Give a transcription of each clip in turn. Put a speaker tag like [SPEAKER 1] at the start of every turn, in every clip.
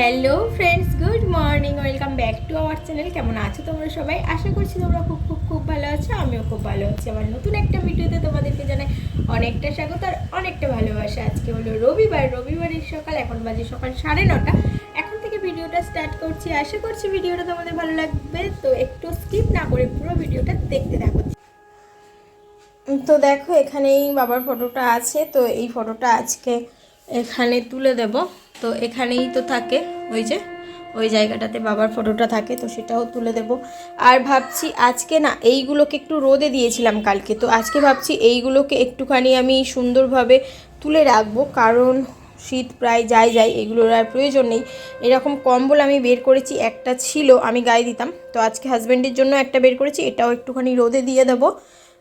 [SPEAKER 1] Hello friends good morning welcome back to our channel কেমন আছো তোমরা সবাই? আশা করছি তোমরা খুব খুব খুব ভালো আছো। আমিও খুব ভালো আছি। আমার নতুন একটা ভিডিওতে তোমাদেরকে জানাই অনেকটা স্বাগত আর অনেকটা ভালোবাসা। আজকে হলো রবিবার। রবিবারের সকাল। এখন বাজে সকাল সাড়ে নটা। এখন থেকে ভিডিওটা স্টার্ট করছি। আশা করছি ভিডিওটা তোমাদের ভালো লাগবে। তো একটু স্কিপ না করে পুরো ভিডিওটা দেখতে থাকো। তো দেখো, এখানেই বাবার ফটোটা আছে। তো এই ফটোটা আজকে এখানে তুলে দেব। তো এখানেই তো থাকে, ওই যে, ওই জায়গাটাতে বাবার ফটোটা থাকে, তো সেটাও তুলে দেব। আর ভাবছি আজকে না, এইগুলোকে একটু রোদে দিয়েছিলাম কালকে, তো আজকে ভাবছি এইগুলোকে একটুখানি আমি সুন্দরভাবে তুলে রাখব, কারণ শীত প্রায় যায় যায় এগুলোর আর প্রয়োজন নেই। এরকম কম্বল আমি বের করেছি, একটা ছিল, আমি গায়ে দিতাম, তো আজকে হাজব্যান্ডের জন্য একটা বের করেছি, এটাও একটুখানি রোদে দিয়ে দেবো।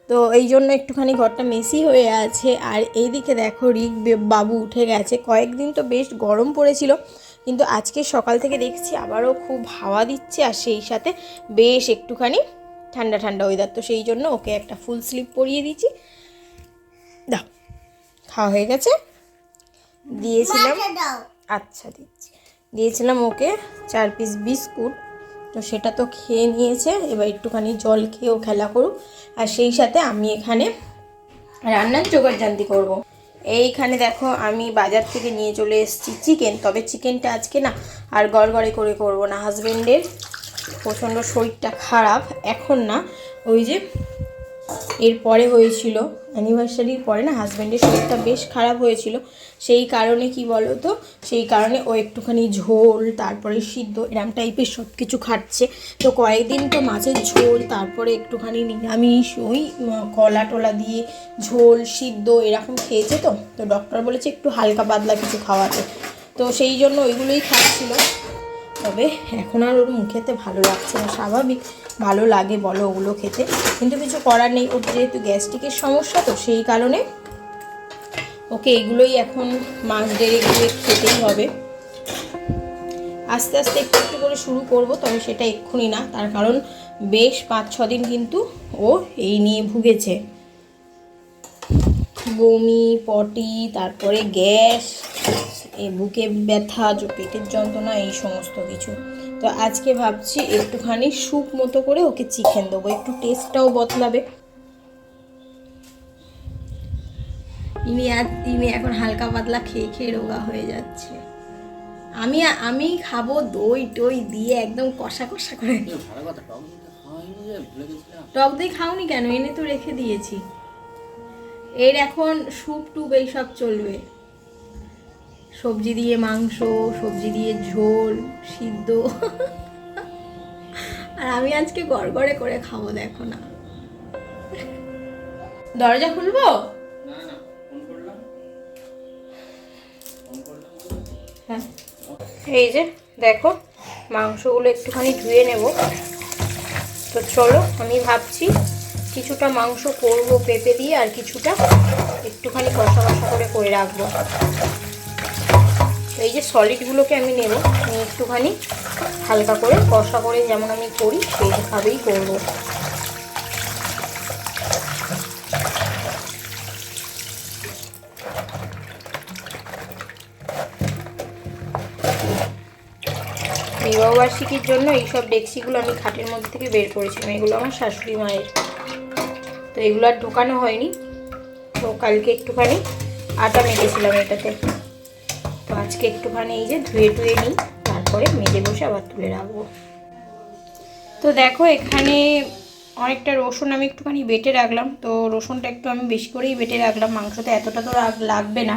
[SPEAKER 1] তো এই জন্য একটুখানি ঘরটা মেসি হয়ে আছে। আর এইদিকে দেখো রিক বাবু উঠে গেছে। কয়েকদিন তো বেশ গরম পড়েছিল কিন্তু আজকে সকাল থেকে দেখছি আবারও খুব হাওয়া দিচ্ছে। আর সেই সাথে বেশ একটুখানি ঠান্ডা ঠান্ডা ওয়েদার তো সেই জন্য ওকে একটা ফুল স্লিপ পরিয়ে দিয়েছি দাও খাওয়া হয়ে গেছে। দিয়েছিলাম আচ্ছা দিচ্ছি। দিয়েছিলাম ওকে চার পিস বিস্কুট। তো সেটা তো খেয়ে নিয়েছে, এবার একটুখানি জল খেয়েও খেলা করুক আর সেই সাথে আমি এখানে রান্নার জোগাড় জানতি করব। এইখানে দেখো আমি বাজার থেকে নিয়ে চলে এসেছি চিকেন, তবে চিকেনটা আজকে না আর গড়গড়ে করে করব না হাজবেন্ডের প্রচণ্ড শরীরটা খারাপ, এখন না ওই যে এরপরে হয়েছিল অ্যানিভার্সারির পরে না হাজব্যান্ডের শরীরটা বেশ খারাপ হয়েছিল। সেই কারণে কি বলো তো সেই কারণে ও একটুখানি ঝোল, তারপরে সিদ্ধ, এরম টাইপের সব কিছু খাচ্ছে। তো কয়েকদিন তো মাছের ঝোল, তারপরে একটুখানি নিরামিষ, ওই কলা টলা দিয়ে ঝোল, সিদ্ধ, এরকম খেয়েছে তো। তো ডক্টর বলেছে একটু হালকা পাতলা কিছু খাওয়াতে। তো সেই জন্য ওইগুলোই খাচ্ছিল। তবে এখন আর ওর মুখেতে ভালো লাগছে না, স্বাভাবিক। ভালো লাগে বলো ওগুলো খেতে। কিন্তু কিছু করার নেই, ওর যেহেতু গ্যাস্ট্রিকের সমস্যা তো সেই কারণে ওকে এগুলোই এখন মাছ ডেরে গিয়ে খেতেই হবে। আস্তে আস্তে একটু একটু করে শুরু করব, তবে সেটা এক্ষুনি না, তার কারণ বেশ পাঁচ ছ দিন কিন্তু ও এই নিয়ে ভুগেছে। বমি, পটি, তারপরে গ্যাস বুকে ব্যথা, পেটের যন্ত্রণা, এই সমস্ত কিছু। তো আজকে ভাবছি একটুখানি স্যুপ মতো করে ওকে চিকেন দেবো। একটু টেস্টটাও বদলাবে। ইনি আর ইনি এখন হালকা পাতলা খেয়ে খেয়ে রোগা হয়ে যাচ্ছে। আমি আমি খাব দই টই দিয়ে একদম কষা কষা করে।
[SPEAKER 2] টক
[SPEAKER 1] দই খাওনি কেন? এনে তো রেখে দিয়েছি। এর এখন স্যুপ টুপ এইসব চলবে। সবজি দিয়ে মাংস, সবজি দিয়ে ঝোল, সিদ্ধ। আর আমি আজকে গড়গড়ে করে খাব, দেখো না। দরজা খুলবো? হ্যাঁ। এই যে, দেখো, মাংসগুলো একটুখানি ধুয়ে নেব। তো চলো, আমি ভাবছি কিছুটা মাংস করব পেঁপে দিয়ে, আর কিছুটা একটুখানি কষা কষা করে করে রাখব। এই যে সলিডগুলোকে আমি নেব, নিয়ে একটুখানি হালকা করে কষা করে যেমন আমি করি, সেইভাবেই করব। বিবাহবার্ষিকীর জন্য এইসব ডেক্সিগুলো আমি খাটের মধ্যে থেকে বের করেছিলাম, এগুলো আমার শাশুড়ি মায়ের। তো এগুলো আর ঢোকানো হয়নি, তো কালকে একটুখানি আটা মেখেছিলাম এটাতে। আজকে একটুখানি এই যে ধুয়ে টুয়ে নিই, তারপরে মেজে বসে আবার তুলে রাখব। তো দেখো, এখানে অনেকটা রসুন আমি একটুখানি বেটে রাখলাম। তো রসুনটা একটু আমি বেশি করেই বেটে রাখলাম মাংসতে এতটা তো লাগবে না।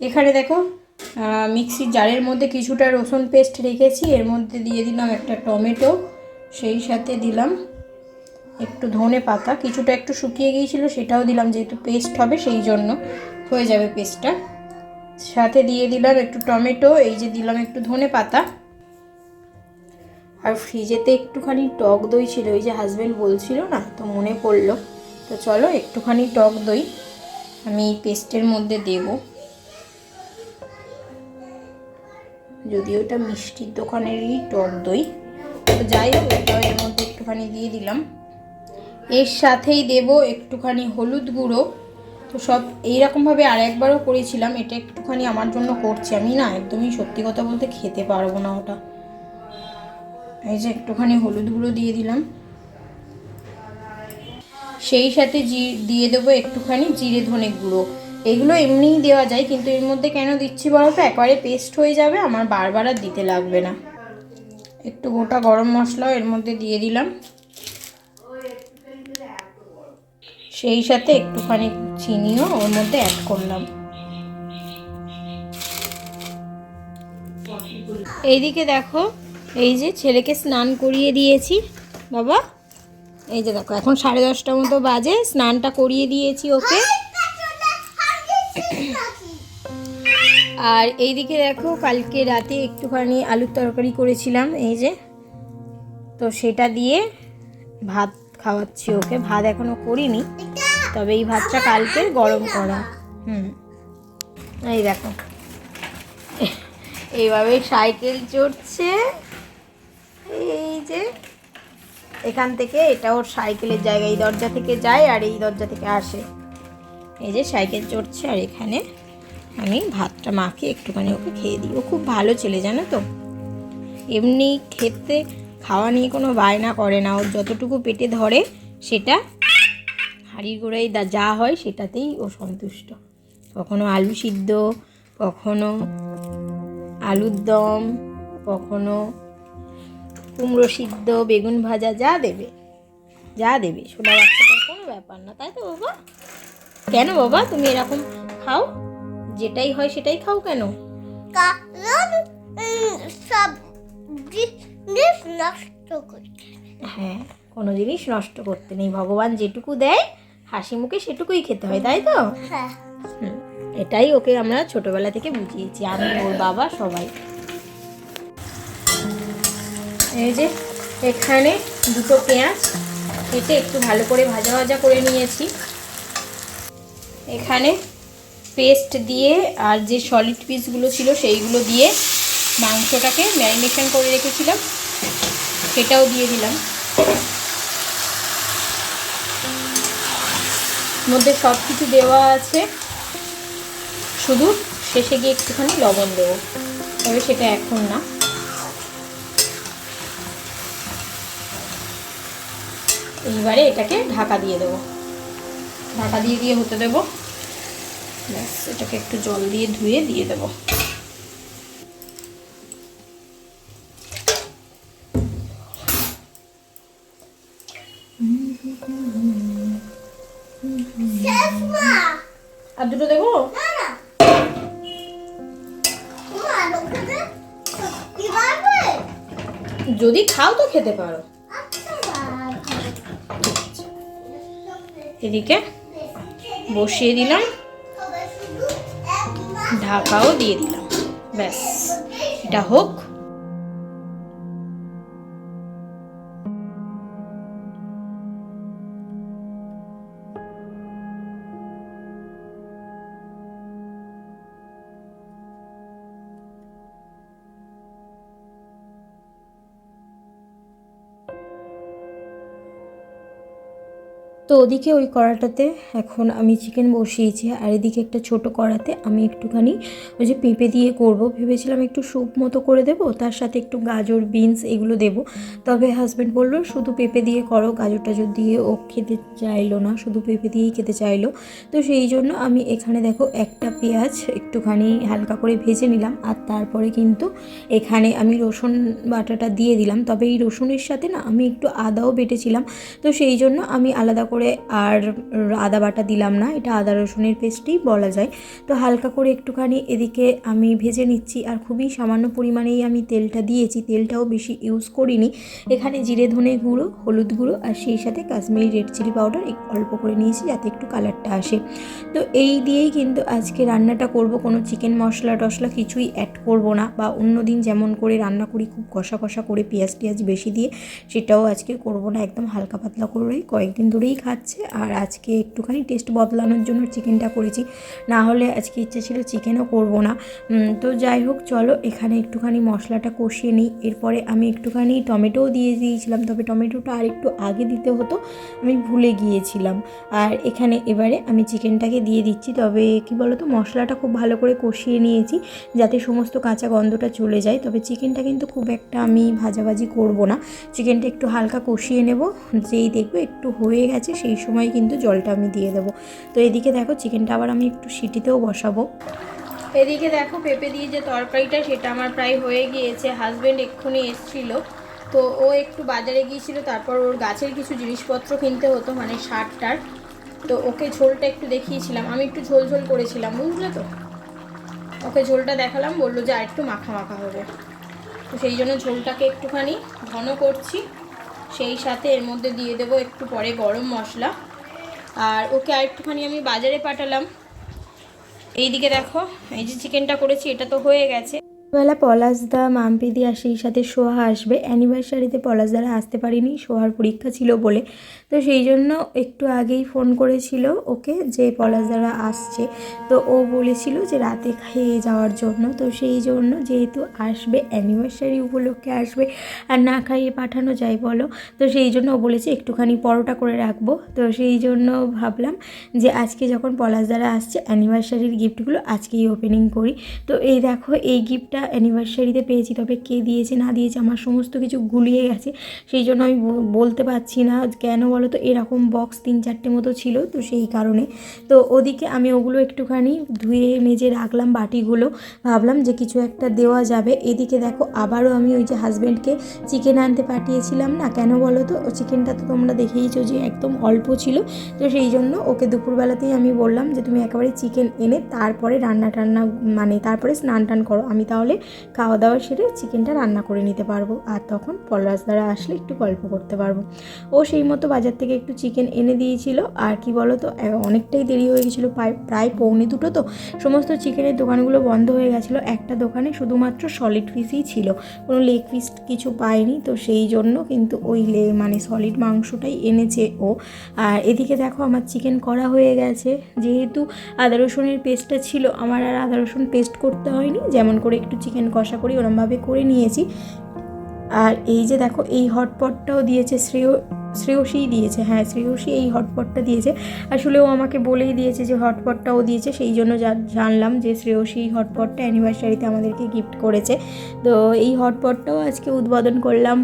[SPEAKER 1] এখানে দেখো মিক্সির জারের মধ্যে কিছুটা রসুন পেস্ট রেখেছি। এর মধ্যে দিয়ে দিলাম একটা টমেটো, সেই সাথে দিলাম একটু ধনে পাতা। কিছুটা একটু শুকিয়ে গিয়েছিল, সেটাও দিলাম যেহেতু পেস্ট হবে, সেই জন্য হয়ে যাবে পেস্টটা। সাথে দিয়ে দিলাম একটু টমেটো, এই যে দিলাম একটু ধনে পাতা। আর ফ্রিজেতে একটুখানি টক দই ছিল ওই যে হাজবেন্ড বলছিল না, তো মনে পড়ল। তো চলো একটুখানি টক দই আমি এই পেস্টের মধ্যে দেবো। যদিও এটা মিষ্টির দোকানেরই টক দই, তো যাই হোক এটাও এর মধ্যে একটুখানি দিয়ে দিলাম। এর সাথেই দেব একটুখানি হলুদ গুঁড়ো। তো সব এইরকমভাবে আর একবারও করেছিলাম, এটা একটুখানি আমার জন্য করছি। আমি না একদমই সত্যি কথা বলতে খেতে পারব না ওটা। এই যে একটুখানি হলুদ গুঁড়ো দিয়ে দিলাম। সেই সাথে জি, দিয়ে দেবো একটুখানি জিরে ধনে গুঁড়ো। এগুলো এমনিই দেওয়া যায়, কিন্তু এর মধ্যে কেন দিচ্ছি বলো তো একবারে পেস্ট হয়ে যাবে, আমার বারবার আর দিতে লাগবে না। একটু গোটা গরম মশলাও এর মধ্যে দিয়ে দিলাম। সেই সাথে একটুখানি চিনিও ওর মধ্যে অ্যাড করলাম। এইদিকে দেখো, এই যে ছেলেকে স্নান করিয়ে দিয়েছি। বাবা, এই যে দেখো, এখন সাড়ে দশটা মতো বাজে, স্নানটা করিয়ে দিয়েছি ওকে। আর এইদিকে দেখো, কালকে রাতে একটুখানি আলুর তরকারি করেছিলাম, এই যে। তো সেটা দিয়ে ভাত খাওয়াচ্ছি ওকে। ভাত এখনও করিনি। তবে এই ভাতটা কালকে গরম করা। হুম। এই দেখো। এইভাবে সাইকেল চড়ছে। এই যে, এখান থেকে এটা ওর সাইকেলের জায়গা এই দরজা থেকে যায় আর এই দরজা থেকে আসে। এই যে সাইকেল চড়ছে আর এখানে আমি ভাতটা মাকে একটুখানি ওকে খেয়ে দিই। ও খুব ভালো ছেলে, জানো তো? এমনি খেতে খাওয়া নিয়ে কোনো বায়না করে না। ওর যতটুকু পেটে ধরে, সেটা হাঁড়ির গোড়ায় যা হয় সেটাতেই ও সন্তুষ্ট। কখনো আলু সিদ্ধ, কখনো আলুর দম, কখনো কুমড়ো সিদ্ধ, বেগুন ভাজা, যা দেবে। যা দেবে সোনা বাচ্চাটার কোনো ব্যাপার না। তাই তো বাবা? কেন বাবা? তুমি এরকম খাও, যেটাই হয় সেটাই খাও কেন?
[SPEAKER 3] কারণ সব নষ্ট করছে
[SPEAKER 1] হ্যাঁ কোনো জিনিস নষ্ট করতে নেই। ভগবান যেটুকু দেয় হাসি মুখে সেটুকুই খেতে হয় তাই তো?
[SPEAKER 3] হ্যাঁ।
[SPEAKER 1] এটাই ওকে আমরা ছোটবেলা থেকে বুঝিয়েছি আমি ওর বাবা সবাই। এই যে এখানে দুটো পেঁয়াজ কেটে একটু ভালো করে ভাজা ভাজা করে নিয়েছি। এখানে পেস্ট দিয়ে আর যে সলিড পিসগুলো ছিল সেইগুলো দিয়ে মাংসটাকে ম্যারিনেশন করে রেখেছিলাম, সেটাও দিয়ে দিলাম। মধ্যে সব কিছু দেওয়া আছে। শুধু শেষে গিয়ে একটুখানি লবণ দেবো। তবে সেটা এখন না। এইবারে এটাকে ঢাকা দিয়ে দেবো। ঢাকা দিয়ে দিয়ে হতে দেবো। ব্যাস, এটাকে একটু জল দিয়ে ধুয়ে দিয়ে দেবো। যদি খাও তো খেতে পারো। এদিকে বসিয়ে দিলাম। ঢাকাও দিয়ে দিলাম। ব্যাস এটা হোক। তো ওদিকে ওই কড়াটাতে এখন আমি চিকেন বসিয়েছি, আর এদিকে একটা ছোট কড়াতে আমি একটুখানি ওই যে পেঁপে দিয়ে করব। ভেবেছিলাম একটু স্যুপ মতো করে দেব, তার সাথে একটু গাজর, বিনস এগুলো দেব। তবে হাজব্যান্ড বলল, শুধু পেঁপে দিয়ে করো গাজর টাজর দিয়ে ও খেতে চাইলো না, শুধু পেঁপে দিয়েই খেতে চাইলো। তো সেই জন্য আমি এখানে দেখো একটা পেঁয়াজ একটুখানি হালকা করে ভেজে নিলাম, আর তারপরে কিন্তু এখানে আমি রসুন বাটাটা দিয়ে দিলাম। তবে এই রসুনের সাথে না আমি একটু আদাও বেটেছিলাম, তো সেই জন্য আমি আলাদা করে আর আদা বাটা দিলাম না, এটা আদা রসুনের পেস্টই বলা যায়। তো হালকা করে একটুখানি এদিকে আমি ভেজে নিচ্ছি আর খুবই সামান্য পরিমাণেই আমি তেলটা দিয়েছি, তেলটাও বেশি ইউজ করিনি। এখানে জিরে, ধনে গুঁড়ো, হলুদ গুঁড়ো আর সেই সাথে কাশ্মীরি রেড চিলি পাউডার অল্প করে নিয়েছি যাতে একটু কালারটা আসে। তো এই দিয়েই কিন্তু আজকে রান্নাটা করব, কোনো চিকেন মশলা টশলা কিছুই অ্যাড করব না বা অন্য দিন যেমন করে রান্না করি খুব কষা কষা করে পেঁয়াজ টিয়াজ বেশি দিয়ে, সেটাও আজকে করব না, একদম হালকা পাতলা করেই কয়েকদিন ধরেই খাচ্ছে আর আজকে একটুখানি টেস্ট বদলানোর জন্য চিকেনটা করেছি। না হলে আজকে ইচ্ছা ছিল চিকেনও করব না। তো যাই হোক, চলো এখানে একটুখানি মশলাটা কষিয়ে নিই। এরপরে আমি একটুখানি টমেটোও দিয়ে দিয়েছিলাম, তবে টমেটোটা আর একটু আগে দিতে হতো, আমি ভুলে গিয়েছিলাম। আর এখানে এবারে আমি চিকেনটাকে দিয়ে দিচ্ছি, তবে কি বলো তো মশলাটা খুব ভালো করে কষিয়ে নিয়েছি, যাতে সমস্ত কাঁচা গন্ধটা চলে যায়। তবে চিকেনটা কিন্তু খুব একটা আমি ভাজাভাজি করব না। চিকেনটা একটু হালকা কষিয়ে নেব, যেই দেখব একটু হয়ে গেছে। সেই সময় কিন্তু জলটা আমি দিয়ে দেবো। তো এদিকে দেখো চিকেনটা আবার আমি একটু সিটিতেও বসাবো। এদিকে দেখো পেঁপে দিয়ে যে তরকারিটা সেটা আমার প্রায় হয়ে গিয়েছে হাজব্যান্ড এক্ষুনি এসছিল। তো ও একটু বাজারে গিয়েছিল, তারপর ওর গাছের কিছু জিনিসপত্র কিনতে হতো মানে সারটার। তো ওকে ঝোলটা একটু দেখিয়েছিলাম, আমি একটু ঝোল ঝোল করেছিলাম, বুঝলে তো? ওকে ঝোলটা দেখালাম, বলল, যে আর একটু মাখা মাখা হবে। তো সেই জন্য ঝোলটাকে একটুখানি ঘন করছি। সেই সাথে এর মধ্যে দিয়ে দেবো একটু পরে গরম মশলা। আর ওকে আরেকটুখানি আমি বাজারে পাঠালাম। এইদিকে দেখো, এই যে চিকেনটা করেছি, এটা তো হয়ে গেছে। বেলা পলাশদা মাম্পিদি আর সেই সাথে সোহা আসবে। অ্যানিভার্সারিতে পলাশদারা আসতে পারিনি, সোহার পরীক্ষা ছিল বলে। তো সেই জন্য একটু আগেই ফোন করেছিল ওকে যে পলাশদারা আসছে। তো ও বলেছিল যে রাতে খেয়ে যাওয়ার জন্য। তো সেই জন্য যেহেতু আসবে, অ্যানিভার্সারি উপলক্ষে আসবে আর না খাইয়ে পাঠানো যায় বলো। তো সেই জন্য ও বলেছে একটুখানি পরোটা করে রাখব। তো সেই জন্য ভাবলাম যে আজকে যখন পলাশদারা আসছে, অ্যানিভার্সারির গিফটগুলো আজকেই ওপেনিং করি। তো এই দেখো, এই গিফটটা অ্যানিভার্সারিতে পেয়েছি, তবে কে দিয়েছে, না দিয়েছে, আমার সমস্ত কিছু গুলিয়ে গেছে। সেই জন্য আমি বলতে পারছি না কেন বলো তো, এরকম বক্স তিন চারটে মতো ছিল তো সেই কারণে। তো ওদিকে আমি ওগুলো একটুখানি ধুয়ে মেজে রাখলাম বাটিগুলো। ভাবলাম যে কিছু একটা দেওয়া যাবে। এদিকে দেখো, আবারও আমি ওই যে হাজব্যান্ডকে চিকেন আনতে পাঠিয়েছিলাম না? কেন বলো তো? ও চিকেনটা তো তোমরা দেখেইছো যে একদম অল্প ছিল। তো সেই জন্য ওকে দুপুরবেলাতেই আমি বললাম যে, তুমি একেবারে চিকেন এনে তারপরে রান্না টান্না মানে তারপরে স্নান টান করো। আমি তাহলে খাওয়া দাওয়া সেরে চিকেনটা রান্না করে নিতে পারব। আর তখন পলাশ দ্বারা আসলে একটু গল্প করতে পারব। ও সেই মতো বাজার থেকে একটু চিকেন এনে দিয়েছিল। আর কি বলো তো অনেকটাই দেরি হয়ে গেছিল প্রায় প্রায় পৌনে দুটো তো। সমস্ত চিকেনের দোকানগুলো বন্ধ হয়ে গেছিল। একটা দোকানে শুধুমাত্র সলিড পিসই ছিল। কোনো লেগ পিস কিছু পায়নি। তো সেই জন্য কিন্তু ওই লে মানে সলিড মাংসটাই এনেছে ও। আর এদিকে দেখো আমার চিকেন করা হয়ে গেছে। যেহেতু আদা রসুনের পেস্টটা ছিল, আমার আর আদা রসুন পেস্ট করতে হয়নি। যেমন করে একটু চিকেন কষা করি ওরমভাবে করে নিয়েছি। আর এই যে দেখো এই হটপটটাও দিয়েছে শ্রেয়। শ্রেয়সীই দিয়েছে। হ্যাঁ শ্রেয়সী এই হটপটটা দিয়েছে। আসলে ও আমাকে বলেই দিয়েছে যে হটপটটাও দিয়েছে, সেই জন্য জানলাম যে শ্রেয়সী হটপটটা অ্যানিভার্সারিতে আমাদেরকে গিফট করেছে। তো এই হটপটটাও আজকে উদ্বোধন করলাম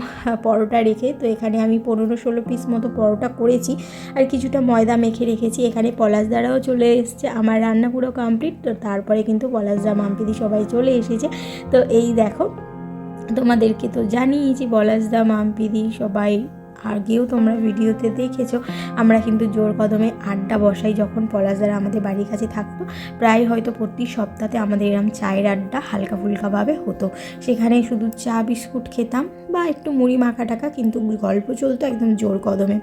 [SPEAKER 1] পরোটা রেখে। তো এখানে আমি পনেরো ষোলো পিস মতো পরোটা করেছি। আর কিছুটা ময়দা মেখে রেখেছি। এখানে পলাশ দ্বারাও চলে এসছে। আমার রান্না পুরো কমপ্লিট তো তারপরে কিন্তু পলাশদা মাম্পিদি সবাই চলে এসেছে। তো এই দেখো, তোমাদেরকে তো জানিই যে পলাশদা মাম্পিদি সবাই আগেও তোমরা ভিডিওতে দেখেছ, আমরা কিন্তু জোর কদমে আড্ডা বসাই যখন পলাশদারা আমাদের বাড়ির কাছে থাকতো, প্রায় হয়তো প্রতি সপ্তাহে আমাদের এরম চায়ের আড্ডা হালকা ফুলকাভাবে হতো। সেখানে শুধু চা, বিস্কুট খেতাম বা একটু মুড়ি মাখা টাকা কিন্তু গল্প চলতো একদম জোর কদমে।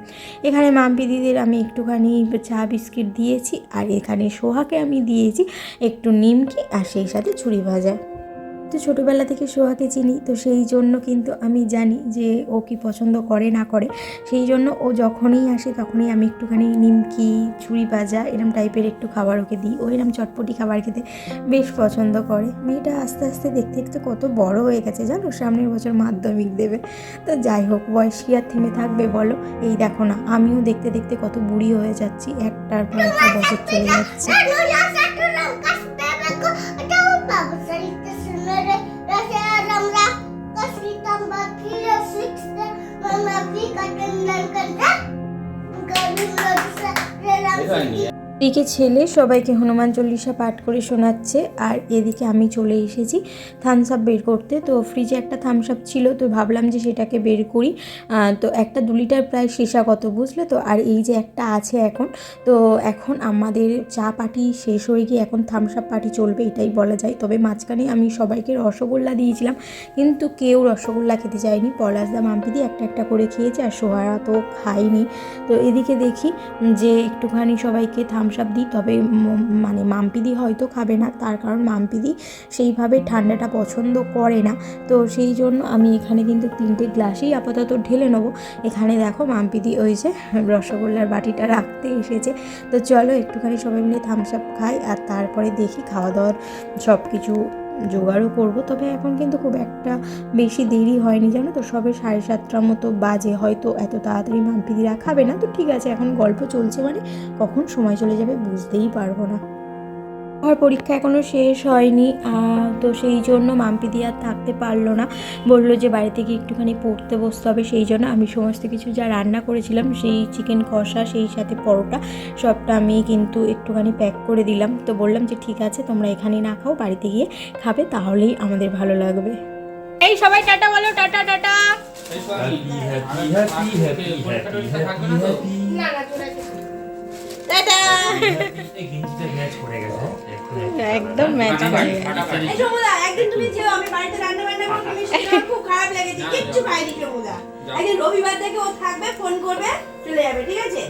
[SPEAKER 1] এখানে মাম্পি দিদির আমি একটুখানি চা, বিস্কিট দিয়েছি, আর এখানে সোহাকে আমি দিয়েছি একটু নিমকি আর সেই সাথে ছুরি ভাজা। তো ছোটোবেলা থেকে সোহাকে চিনি, তো সেই জন্য কিন্তু আমি জানি যে ও কি পছন্দ করে না করে। সেই জন্য ও যখনই আসে তখনই আমি একটুখানি নিমকি, ছুরি ভাজা এরম টাইপের একটু খাবার ওকে দিই। ও এরম চটপটি খাবার খেতে বেশ পছন্দ করে। মেয়েটা আস্তে আস্তে দেখতে দেখতে কত বড় হয়ে গেছে জানো সামনের বছর মাধ্যমিক দেবে। তো যাই হোক, বয়স কি আর থেমে থাকবে বলো। এই দেখো না, আমিও দেখতে দেখতে কত বুড়ি হয়ে যাচ্ছি। একটার পর একটা বছর চলে যাচ্ছে। 在你。এদিকে ছেলে সবাইকে হনুমান চল্লিশা পাঠ করে শোনাচ্ছে, আর এদিকে আমি চলে এসেছি থামস আপ বের করতে। তো ফ্রিজে একটা থামস আপ ছিল, তো ভাবলাম যে সেটাকে বের করি। তো একটা দু লিটার প্রায় শেষা কত বুঝলে তো? আর এই যে একটা আছে এখন, তো এখন আমাদের চা পার্টি শেষ হয়ে গিয়ে এখন থামস আপ পার্টি চলবে, এটাই বলা যায়। তবে মাঝখানে আমি সবাইকে রসগোল্লা দিয়েছিলাম, কিন্তু কেউ রসগোল্লা খেতে চায়নি। পলাশদা মাম্পিদি একটা একটা করে খেয়েছে, আর সোহারা তো খায়নি। তো এদিকে দেখি যে একটুখানি সবাইকে থামস থামস আপ দিই, তবে মানে মাম্পিদি হয়তো খাবে না, তার কারণ মাম্পিদি সেইভাবে ঠান্ডাটা পছন্দ করে না। তো সেই জন্য আমি এখানে কিন্তু তিনটে গ্লাসেই আপাতত ঢেলে নেব। এখানে দেখো মাম্পিদি ওই যে রসগোল্লার বাটিটা রাখতে এসেছে। তো চলো একটুখানি সবাই মিলে থামস আপ খাই, আর তারপরে দেখি খাওয়া দাওয়ার সব কিছু জোগাড়ও করব, তবে এখন কিন্তু খুব একটা বেশি দেরি হয়নি, জানো তো? সবে সাড়ে সাতটার মতো বাজে, হয়তো এত তাড়াতাড়ি মাম্পিদিরা খাবে না। তো ঠিক আছে, এখন গল্প চলছে মানে কখন সময় চলে যাবে বুঝতেই পারব না। আমার পরীক্ষা এখনও শেষ হয়নি তো সেই জন্য মাম্পিদি আর থাকতে পারল না। বলল যে বাড়ি থেকে একটুখানি পড়তে বসতে হবে সেই জন্য আমি সমস্ত কিছু যা রান্না করেছিলাম সেই চিকেন কষা সেই সাথে পরোটা সবটা আমি কিন্তু একটুখানি প্যাক করে দিলাম। তো বললাম যে ঠিক আছে তোমরা এখানেই না খাও বাড়িতে গিয়ে খাবে তাহলেই আমাদের ভালো লাগবে। এই সবাই টাটা বলো টাটা টাটা। একদম ম্যাচ করে গেছে।
[SPEAKER 4] এই সমুদা একদিন তুমি যেও আমি বাড়িতে রান্না বান্না করব তুমি সেটা আমার খুব খারাপ লেগেছে কিচ্ছু খাইনি সমুদা একদিন রবিবার থেকে ও থাকবে ফোন করবে চলে যাবে ঠিক আছে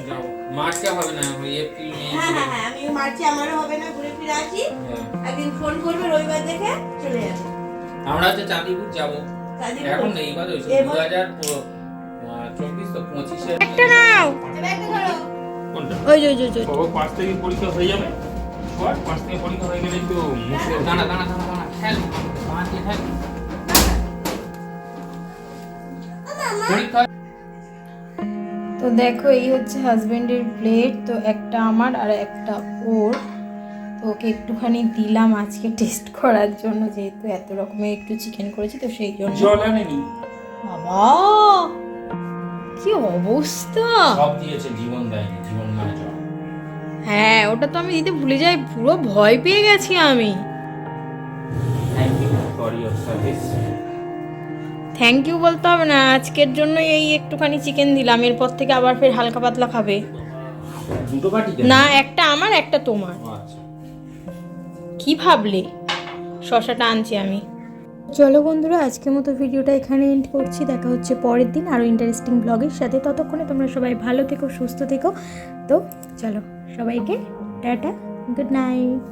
[SPEAKER 2] মার্চে হবে না এপ্রিল
[SPEAKER 4] হ্যাঁ হ্যাঁ হ্যাঁ আমি মার্চে আমারও হবে না ঘুরে ফিরে আসি
[SPEAKER 2] হ্যাঁ।
[SPEAKER 4] একদিন ফোন করবে রবিবার দেখে চলে যাবে
[SPEAKER 2] আমরা হচ্ছে চাঁদিপুর যাব এখন এইবার হয়েছে দু হাজার চব্বিশ তো পঁচিশে
[SPEAKER 1] একটা নাও
[SPEAKER 4] একটা ধরো
[SPEAKER 5] কোনটা?
[SPEAKER 1] ওই যে ওই যে, ওই যে
[SPEAKER 5] পাঁচ থেকে পরীক্ষা হয়ে যাবে? পাঁচ থেকে পরীক্ষা হয়ে গেলেই তো মুছে
[SPEAKER 2] দাঁড়া দাঁড়া দাঁড়া দাঁড়া ঠেল বাঁ দিয়ে ঠেল পরীক্ষা
[SPEAKER 1] তো দেখো এই হচ্ছে হাজবেন্ডের প্লেট তো একটা আমার আর একটা ওর। তো ওকে একটুখানি দিলাম আজকে টেস্ট করার জন্য যেহেতু এত রকমের একটু চিকেন করেছি তো সেই জন্য।
[SPEAKER 5] জল আনেনি?
[SPEAKER 1] বাবা! কি অবস্থা?
[SPEAKER 2] সব দিয়েছে জীবন দেয়নি জীবন মানে জল
[SPEAKER 1] হ্যাঁ ওটা তো আমি দিতে ভুলে যাই পুরো ভয় পেয়ে গেছি আমি।
[SPEAKER 5] Thank you for your service
[SPEAKER 1] thank you বলতে হবে না আজকের জন্য এই একটুখানি চিকেন দিলাম এরপর থেকে আবার ফের হালকা পাতলা খাবে।
[SPEAKER 5] দুটো বাটি
[SPEAKER 1] না একটা আমার একটা তোমার।
[SPEAKER 5] আচ্ছা।
[SPEAKER 1] কি ভাবলে? শশাটা আনছি আমি। চলো বন্ধুরা, আজকের মতো ভিডিওটা এখানে এন্ড করছি। দেখা হচ্ছে পরের দিন আরও ইন্টারেস্টিং ব্লগের সাথে। ততক্ষণে তোমরা সবাই ভালো থেকো, সুস্থ থেকো। তো চলো, সবাইকে টাটা গুড নাইট